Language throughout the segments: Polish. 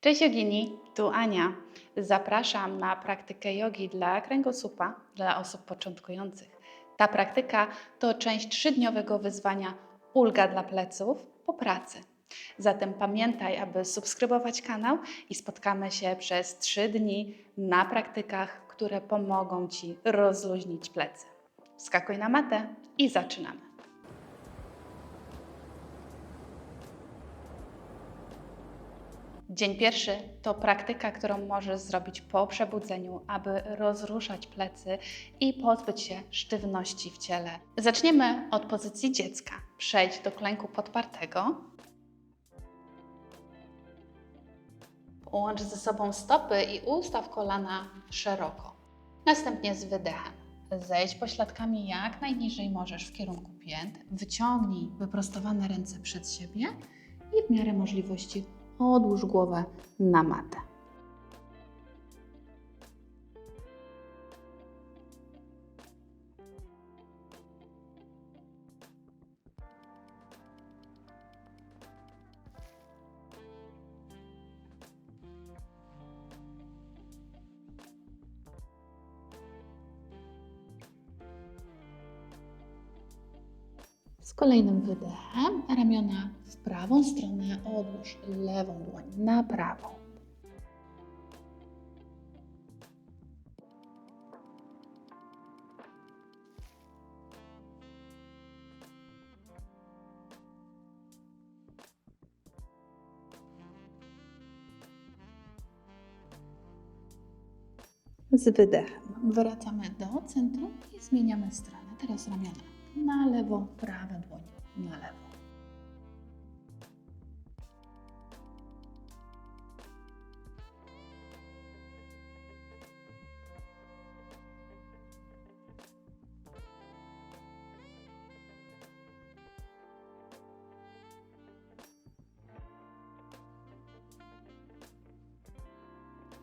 Cześć Jogini, tu Ania. Zapraszam na praktykę jogi dla kręgosłupa, dla osób początkujących. Ta praktyka to część trzydniowego wyzwania Ulga dla pleców po pracy. Zatem pamiętaj, aby subskrybować kanał i spotkamy się przez trzy dni na praktykach, które pomogą Ci rozluźnić plecy. Skakuj na matę i zaczynamy. Dzień pierwszy to praktyka, którą możesz zrobić po przebudzeniu, aby rozruszać plecy i pozbyć się sztywności w ciele. Zaczniemy od pozycji dziecka. Przejdź do klęku podpartego. Połącz ze sobą stopy i ustaw kolana szeroko. Następnie z wydechem. Zejdź pośladkami jak najniżej możesz w kierunku pięt. Wyciągnij wyprostowane ręce przed siebie i w miarę możliwości odłóż głowę na matę. Kolejnym wydechem ramiona w prawą stronę odłóż lewą dłoń na prawą. Z wydechem wracamy do centrum i zmieniamy stronę. Teraz ramiona na lewo, prawa dłoń na lewo.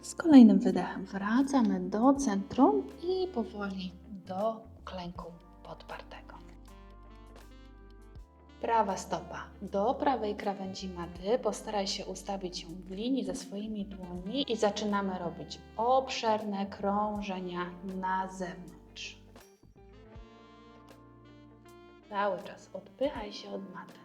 Z kolejnym wydechem wracamy do centrum i powoli do klęku podpartego. Prawa stopa do prawej krawędzi maty. Postaraj się ustawić ją w linii ze swoimi dłońmi i zaczynamy robić obszerne krążenia na zewnątrz. Cały czas odpychaj się od maty.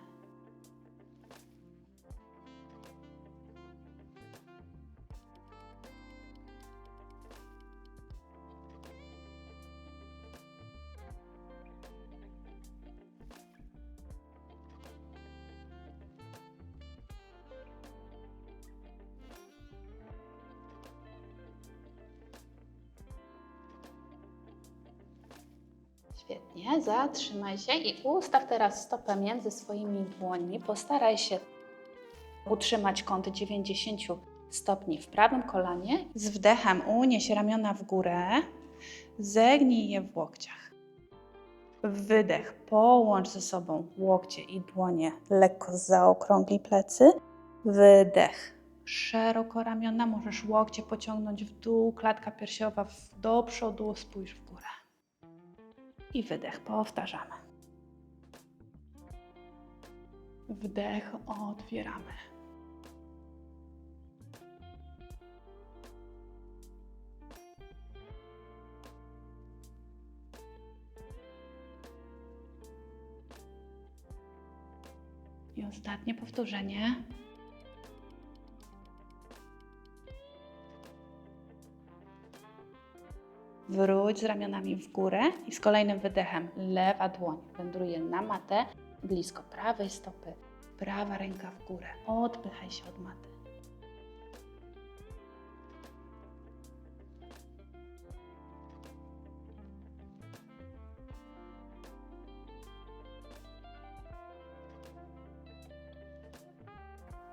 Świetnie, zatrzymaj się i ustaw teraz stopę między swoimi dłońmi. Postaraj się utrzymać kąt 90 stopni w prawym kolanie. Z wdechem unieś ramiona w górę, zegnij je w łokciach. Wydech, połącz ze sobą łokcie i dłonie, lekko zaokrąglij plecy. Wydech, szeroko ramiona, możesz łokcie pociągnąć w dół, klatka piersiowa do przodu, spójrz w górę i wydech. Powtarzamy. Wdech, otwieramy. I ostatnie powtórzenie. Wróć z ramionami w górę i z kolejnym wydechem lewa dłoń wędruje na matę blisko prawej stopy, prawa ręka w górę. Odpychaj się od maty.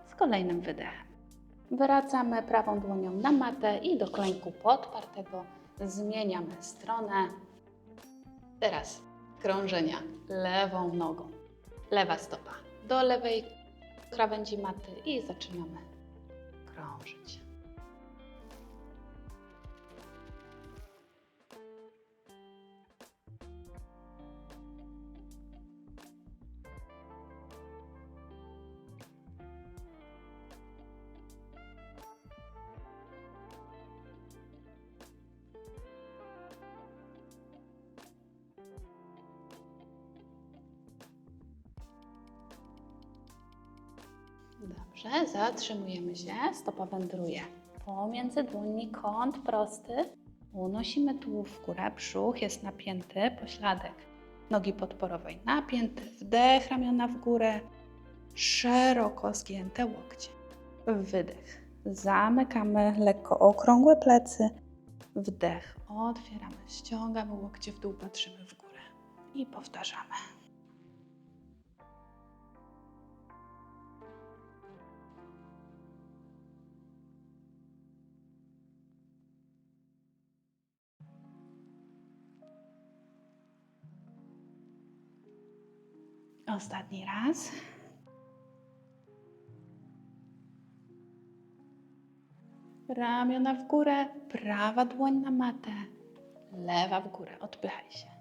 Z kolejnym wydechem. Wracamy prawą dłonią na matę i do klęku podpartego zmieniamy stronę. Teraz krążenia lewą nogą. Lewa stopa do lewej krawędzi maty i zaczynamy krążyć. Dobrze, zatrzymujemy się, stopa wędruje pomiędzy dłoni, kąt prosty. Unosimy tułów w górę, brzuch jest napięty, pośladek nogi podporowej napięty, wdech, ramiona w górę, szeroko zgięte łokcie. Wydech. Zamykamy lekko okrągłe plecy. Wdech. Otwieramy, ściągamy łokcie w dół, patrzymy w górę i powtarzamy. Ostatni raz. Ramiona w górę, prawa dłoń na matę, lewa w górę. Odpychaj się.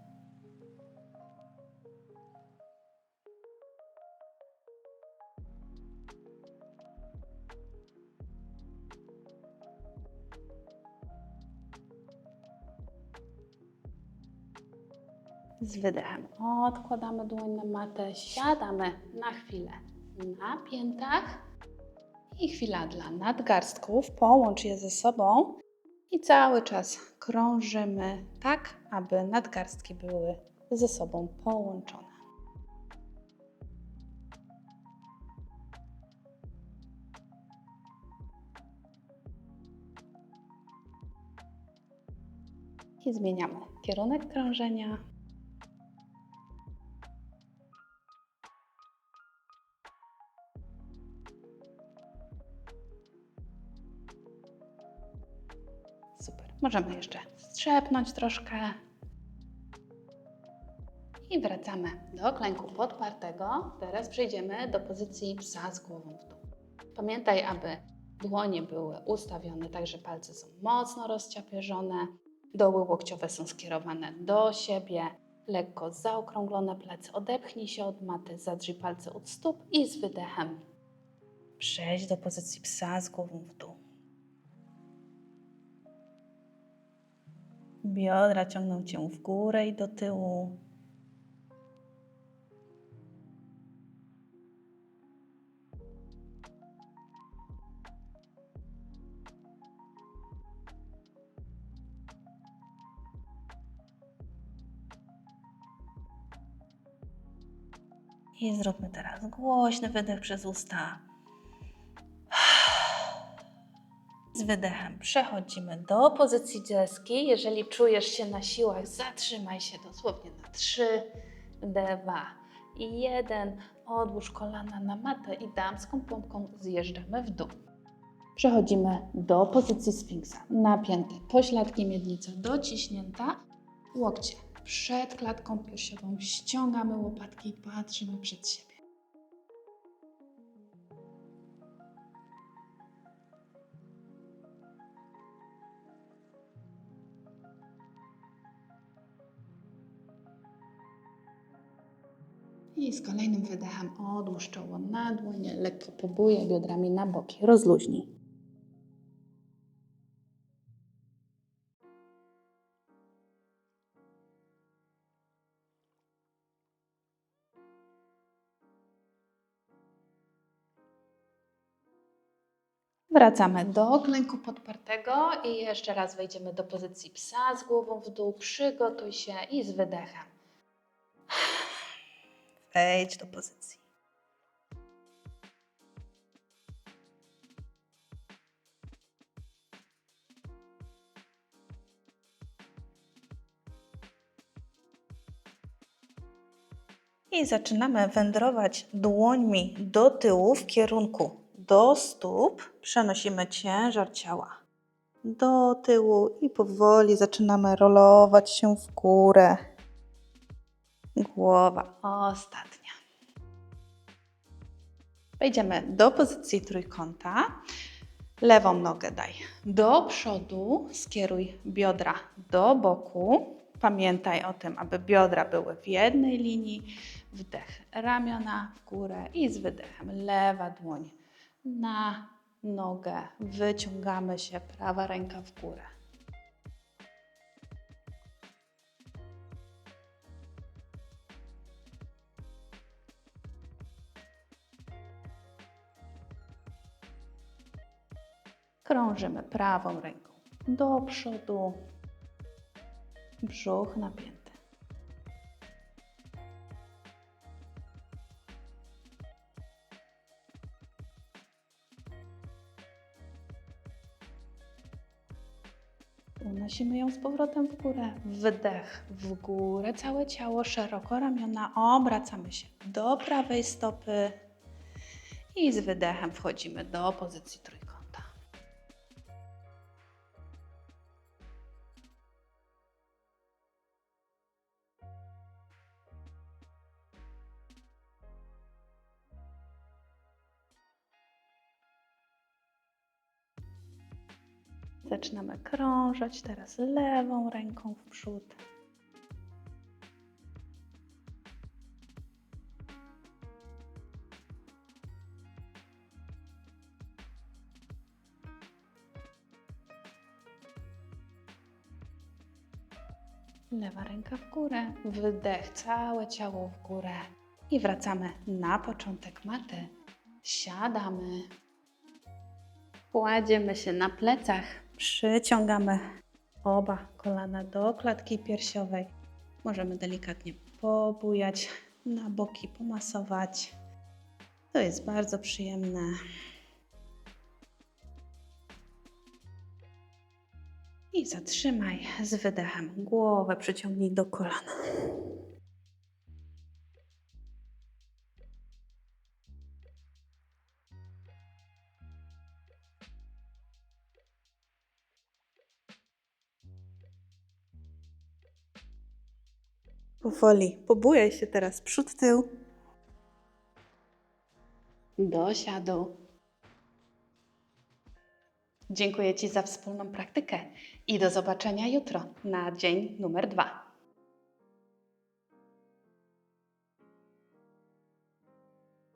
Z wydechem odkładamy dłoń na matę, siadamy na chwilę na piętach i chwila dla nadgarstków. Połącz je ze sobą i cały czas krążymy tak, aby nadgarstki były ze sobą połączone. I zmieniamy kierunek krążenia. Możemy jeszcze strzepnąć troszkę. I wracamy do klęku podpartego. Teraz przejdziemy do pozycji psa z głową w dół. Pamiętaj, aby dłonie były ustawione tak, że palce są mocno rozciapierzone, doły łokciowe są skierowane do siebie, lekko zaokrąglone plecy. Odepchnij się od maty, zadrzyj palce od stóp i z wydechem przejdź do pozycji psa z głową w dół. Biodra ciągną cię w górę i do tyłu. I zróbmy teraz głośny wydech przez usta. Z wydechem przechodzimy do pozycji deski. Jeżeli czujesz się na siłach, zatrzymaj się dosłownie na 3, 2 i 1. Odłóż kolana na matę i damską pompką zjeżdżamy w dół. Przechodzimy do pozycji sfinksa. Napięte pośladki miednica dociśnięta, łokcie przed klatką piersiową, ściągamy łopatki i patrzymy przed siebie. I z kolejnym wydechem odłóż czoło na dłonie, lekko pobujaj biodrami na boki, rozluźnij. Wracamy do klęku podpartego i jeszcze raz wejdziemy do pozycji psa z głową w dół. Przygotuj się i z wydechem. Wejdź do pozycji. I zaczynamy wędrować dłońmi do tyłu w kierunku do stóp. Przenosimy ciężar ciała do tyłu i powoli zaczynamy rolować się w górę. Głowa ostatnia. Wejdziemy do pozycji trójkąta. Lewą nogę daj do przodu, skieruj biodra do boku. Pamiętaj o tym, aby biodra były w jednej linii. Wdech ramiona w górę i z wydechem lewa dłoń na nogę. Wyciągamy się, prawa ręka w górę. Krążymy prawą ręką do przodu, brzuch napięty. Unosimy ją z powrotem w górę. Wdech w górę, całe ciało szeroko, ramiona. Obracamy się do prawej stopy i z wydechem wchodzimy do pozycji trójkąta. Zaczynamy krążać teraz lewą ręką w przód. Lewa ręka w górę, wdech, całe ciało w górę. I wracamy na początek maty. Siadamy. Kładziemy się na plecach, przyciągamy oba kolana do klatki piersiowej. Możemy delikatnie pobujać na boki, pomasować. To jest bardzo przyjemne. I zatrzymaj z wydechem. Głowę przyciągnij do kolana. Powoli pobujaj się teraz przód, tył. Do siadu. Dziękuję Ci za wspólną praktykę i do zobaczenia jutro na dzień numer dwa.